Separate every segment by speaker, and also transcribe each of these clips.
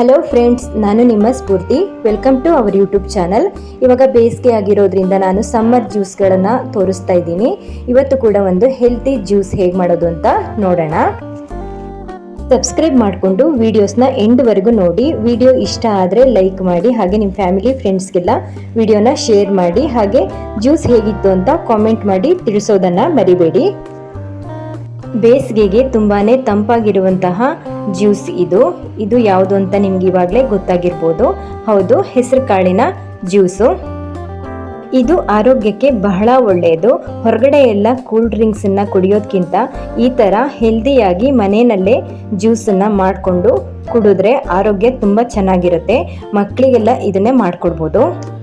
Speaker 1: Hello friends ನಾನು ನಿಮ್ಮ Spoorthi. Welcome to our YouTube channel ಇವಾಗ ಬೇಸಿಗೆ ಆಗಿರೋದ್ರಿಂದ ನಾನು ಸಮ್ಮರ್ ಜ್ಯೂಸ್ಗಳನ್ನು ತೋರಿಸ್ತಾ ಇದ್ದೀನಿ. ಇವತ್ತು ಕೂಡ ಒಂದು ಹೆಲ್ತಿ ಜ್ಯೂಸ್ ಹೇಗೆ ಮಾಡೋದು ಅಂತ ನೋಡೋಣ. ಸಬ್ಸ್ಕ್ರೈಬ್ ಮಾಡಿಕೊಂಡು ವೀಡಿಯೋಸ್ನ ಎಂಡ್ವರೆಗೂ ನೋಡಿ. ವಿಡಿಯೋ ಇಷ್ಟ ಆದರೆ ಲೈಕ್ ಮಾಡಿ, ಹಾಗೆ ನಿಮ್ಮ ಫ್ಯಾಮಿಲಿ ಫ್ರೆಂಡ್ಸ್ಗೆಲ್ಲ ವಿಡಿಯೋನ ಶೇರ್ ಮಾಡಿ, ಹಾಗೆ ಜ್ಯೂಸ್ ಹೇಗಿತ್ತು ಅಂತ ಕಾಮೆಂಟ್ ಮಾಡಿ ತಿಳಿಸೋದನ್ನು ಮರಿಬೇಡಿ. ಬೇಸಿಗೆಗೆ ತುಂಬಾನೇ ತಂಪಾಗಿರುವಂತಹ ಜ್ಯೂಸ್ ಇದು. ಇದು ಯಾವುದು ಅಂತ ನಿಮ್ಗೆ ಇವಾಗಲೇ ಗೊತ್ತಾಗಿರ್ಬೋದು. ಹೌದು ಹೆಸರು ಕಾಳಿನ ಜ್ಯೂಸು. ಇದು ಆರೋಗ್ಯಕ್ಕೆ ಬಹಳ ಒಳ್ಳೆಯದು ಹೊರಗಡೆ ಎಲ್ಲ ಕೂಲ್ ಡ್ರಿಂಕ್ಸನ್ನು ಕುಡಿಯೋದಕ್ಕಿಂತ ಈ ಥರ ಹೆಲ್ದಿಯಾಗಿ ಮನೆಯಲ್ಲೇ ಜ್ಯೂಸನ್ನು ಮಾಡಿಕೊಂಡು ಕುಡಿದ್ರೆ ಆರೋಗ್ಯ ತುಂಬ ಚೆನ್ನಾಗಿರುತ್ತೆ. ಮಕ್ಕಳಿಗೆಲ್ಲ ಇದನ್ನೇ ಮಾಡಿಕೊಡ್ಬೋದು.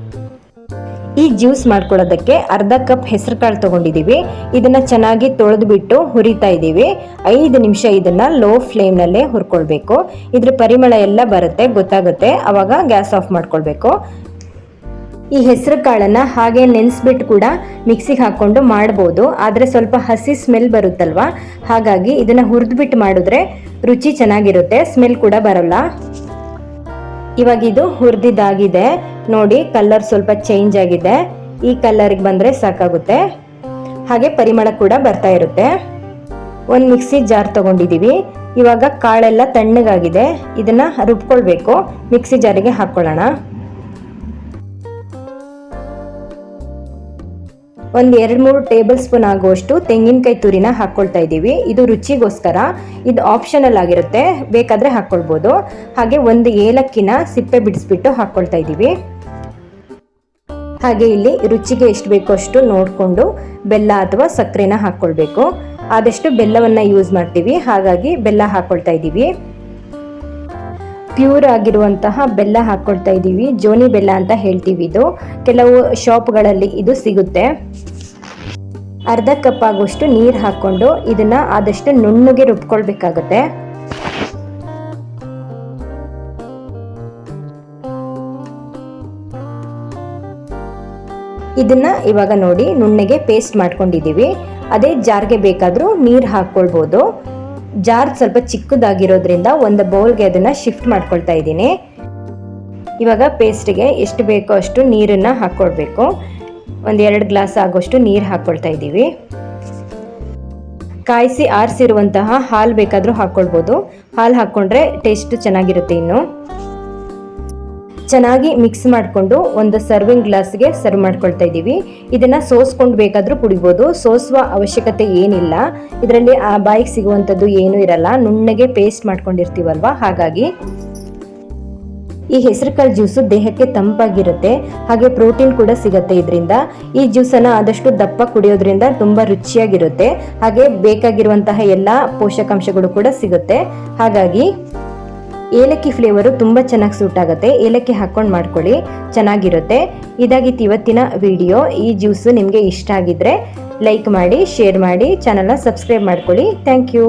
Speaker 1: ಈ ಜ್ಯೂಸ್ ಮಾಡ್ಕೊಳ್ಳೋದಕ್ಕೆ ಅರ್ಧ ಕಪ್ ಹೆಸರು ಕಾಳು ತಗೊಂಡಿದ್ದೀವಿ. ಇದನ್ನ ಚೆನ್ನಾಗಿ ತೊಳೆದ್ಬಿಟ್ಟು ಹುರಿತಾ ಇದ್ದೀವಿ. ಐದು ನಿಮಿಷ ಇದನ್ನ ಲೋ ಫ್ಲೇಮ್ನಲ್ಲೇ ಹುರ್ಕೊಳ್ಬೇಕು. ಇದ್ರ ಪರಿಮಳ ಎಲ್ಲ ಬರುತ್ತೆ, ಗೊತ್ತಾಗುತ್ತೆ. ಅವಾಗ ಗ್ಯಾಸ್ ಆಫ್ ಮಾಡ್ಕೊಳ್ಬೇಕು. ಈ ಹೆಸರು ಕಾಳನ್ನ ಹಾಗೆ ನೆನೆಸ್ಬಿಟ್ಟು ಕೂಡ ಮಿಕ್ಸಿಗೆ ಹಾಕೊಂಡು ಮಾಡ್ಬೋದು. ಆದರೆ ಸ್ವಲ್ಪ ಹಸಿ ಸ್ಮೆಲ್ ಬರುತ್ತಲ್ವಾ? ಹಾಗಾಗಿ ಇದನ್ನ ಹುರಿದ್ಬಿಟ್ಟು ಮಾಡಿದ್ರೆ ರುಚಿ ಚೆನ್ನಾಗಿರುತ್ತೆ, ಸ್ಮೆಲ್ ಕೂಡ ಬರಲ್ಲ. ಇವಾಗಿದು ಹುರಿದಿದ್ದಾಗಿದೆ. ನೋಡಿ ಕಲರ್ ಸ್ವಲ್ಪ ಚೇಂಜ್ ಆಗಿದೆ. ಈ ಕಲರ್ಗೆ ಬಂದರೆ ಸಾಕಾಗುತ್ತೆ. ಹಾಗೆ ಪರಿಮಳ ಕೂಡ ಬರ್ತಾ ಇರುತ್ತೆ. ಒಂದು ಮಿಕ್ಸಿ ಜಾರ್ ತಗೊಂಡಿದ್ದೀವಿ ಇವಾಗ ಕಾಳೆಲ್ಲ ತಣ್ಣಗಾಗಿದೆ. ಇದನ್ನ ರುಬ್ಕೊಳ್ಬೇಕು. ಮಿಕ್ಸಿ ಜಾರಿಗೆ ಹಾಕ್ಕೊಳ್ಳೋಣ ಒಂದು ಎರಡು ಮೂರು ಟೇಬಲ್ ಸ್ಪೂನ್ ಆಗುವಷ್ಟು ತೆಂಗಿನಕಾಯಿ ತುರಿನ ಹಾಕ್ಕೊಳ್ತಾ ಇದ್ದೀವಿ. ಇದು ರುಚಿಗೋಸ್ಕರ. ಇದು ಆಪ್ಷನಲ್ ಆಗಿರುತ್ತೆ. ಬೇಕಾದರೆ ಹಾಕ್ಕೊಳ್ಬೋದು ಹಾಗೆ ಒಂದು ಏಲಕ್ಕಿನ ಸಿಪ್ಪೆ ಬಿಡಿಸ್ಬಿಟ್ಟು ಹಾಕ್ಕೊಳ್ತಾ ಇದ್ದೀವಿ. ಹಾಗೆ ಇಲ್ಲಿ ರುಚಿಗೆ ಎಷ್ಟು ಬೇಕೋ ಅಷ್ಟು ನೋಡಿಕೊಂಡು ಬೆಲ್ಲ ಅಥವಾ ಸಕ್ಕರೆನ ಹಾಕ್ಕೊಳ್ಬೇಕು. ಆದಷ್ಟು ಬೆಲ್ಲವನ್ನು ಯೂಸ್ ಮಾಡ್ತೀವಿ. ಹಾಗಾಗಿ ಬೆಲ್ಲ ಹಾಕ್ಕೊಳ್ತಾ ಇದ್ದೀವಿ. ಪ್ಯೂರ್ ಆಗಿರುವಂತಹ ಬೆಲ್ಲ ಹಾಕ್ಕೊಳ್ತಾ ಇದ್ದೀವಿ. ಜೋನಿ ಬೆಲ್ಲ ಅಂತ ಹೇಳ್ತೀವಿ ಇದು. ಕೆಲವು ಶಾಪ್ಗಳಲ್ಲಿ ಇದು ಸಿಗುತ್ತೆ. ಅರ್ಧ ಕಪ್ ಆಗುವಷ್ಟು ನೀರು ಹಾಕ್ಕೊಂಡು ಇದನ್ನ ಆದಷ್ಟು ನುಣ್ಣಗೆ ರುಬ್ಕೊಳ್ಬೇಕಾಗತ್ತೆ. ಇದನ್ನ ಇವಾಗ ನೋಡಿ ನುಣ್ಣಗೆ ಪೇಸ್ಟ್ ಮಾಡ್ಕೊಂಡಿದ್ದೀವಿ. ಅದೇ ಜಾರ್ಗೆ ಬೇಕಾದರೂ ನೀರು ಹಾಕ್ಕೊಳ್ಬೋದು. ಜಾರ್ ಸ್ವಲ್ಪ ಚಿಕ್ಕದಾಗಿರೋದ್ರಿಂದ ಒಂದು ಬೌಲ್ಗೆ ಅದನ್ನ ಶಿಫ್ಟ್ ಮಾಡ್ಕೊಳ್ತಾ ಇದ್ದೀನಿ. ಇವಾಗ ಪೇಸ್ಟ್ಗೆ ಎಷ್ಟು ಬೇಕೋ ಅಷ್ಟು ನೀರನ್ನು ಹಾಕ್ಕೊಳ್ಬೇಕು. ಒಂದು ಎರಡು ಗ್ಲಾಸ್ ಆಗೋಷ್ಟು ನೀರು ಹಾಕ್ಕೊಳ್ತಾ ಇದ್ದೀವಿ. ಕಾಯಿಸಿ ಆರಿಸಿರುವಂತಹ ಹಾಲು ಬೇಕಾದರೂ ಹಾಕ್ಕೊಳ್ಬೋದು. ಹಾಲು ಹಾಕ್ಕೊಂಡ್ರೆ ಟೇಸ್ಟ್ ಚೆನ್ನಾಗಿರುತ್ತೆ ಇನ್ನು. ಚೆನ್ನಾಗಿ ಮಿಕ್ಸ್ ಮಾಡಿಕೊಂಡು ಒಂದು ಸರ್ವಿಂಗ್ ಗ್ಲಾಸ್ಗೆ ಸರ್ವ್ ಮಾಡ್ಕೊಳ್ತಾ ಇದ್ದೀವಿ. ಇದನ್ನು ಸೋಸ್ಕೊಂಡು ಬೇಕಾದರೂ ಕುಡಿಬೋದು ಸೋಸುವ ಅವಶ್ಯಕತೆ ಏನಿಲ್ಲ. ಇದರಲ್ಲಿ ಆ ಬಾಯಿಗೆ ಸಿಗುವಂಥದ್ದು ಏನೂ ಇರಲ್ಲ. ನುಣ್ಣಗೆ ಪೇಸ್ಟ್ ಮಾಡ್ಕೊಂಡಿರ್ತೀವಲ್ವ? ಹಾಗಾಗಿ ಈ ಹೆಸರುಕಾಳು ಜ್ಯೂಸು ದೇಹಕ್ಕೆ ತಂಪಾಗಿರುತ್ತೆ. ಹಾಗೆ ಪ್ರೋಟೀನ್ ಕೂಡ ಸಿಗುತ್ತೆ ಇದರಿಂದ. ಈ ಜ್ಯೂಸನ್ನು ಆದಷ್ಟು ದಪ್ಪ ಕುಡಿಯೋದ್ರಿಂದ ತುಂಬ ರುಚಿಯಾಗಿರುತ್ತೆ. ಹಾಗೆ ಬೇಕಾಗಿರುವಂತಹ ಎಲ್ಲ ಪೋಷಕಾಂಶಗಳು ಕೂಡ ಸಿಗುತ್ತೆ. ಹಾಗಾಗಿ ಏಲಕ್ಕಿ ಫ್ಲೇವರು ತುಂಬ ಚೆನ್ನಾಗಿ ಸೂಟ್ ಆಗುತ್ತೆ. ಏಲಕ್ಕಿ ಹಾಕ್ಕೊಂಡು ಮಾಡ್ಕೊಳ್ಳಿ, ಚೆನ್ನಾಗಿರುತ್ತೆ. ಇದಾಗಿತ್ತು ಇವತ್ತಿನ ವಿಡಿಯೋ ಈ ಜ್ಯೂಸು ನಿಮಗೆ ಇಷ್ಟ ಆಗಿದ್ರೆ ಲೈಕ್ ಮಾಡಿ ಶೇರ್ ಮಾಡಿ ಚಾನಲ್ನ ಸಬ್ಸ್ಕ್ರೈಬ್ ಮಾಡ್ಕೊಳ್ಳಿ. Thank you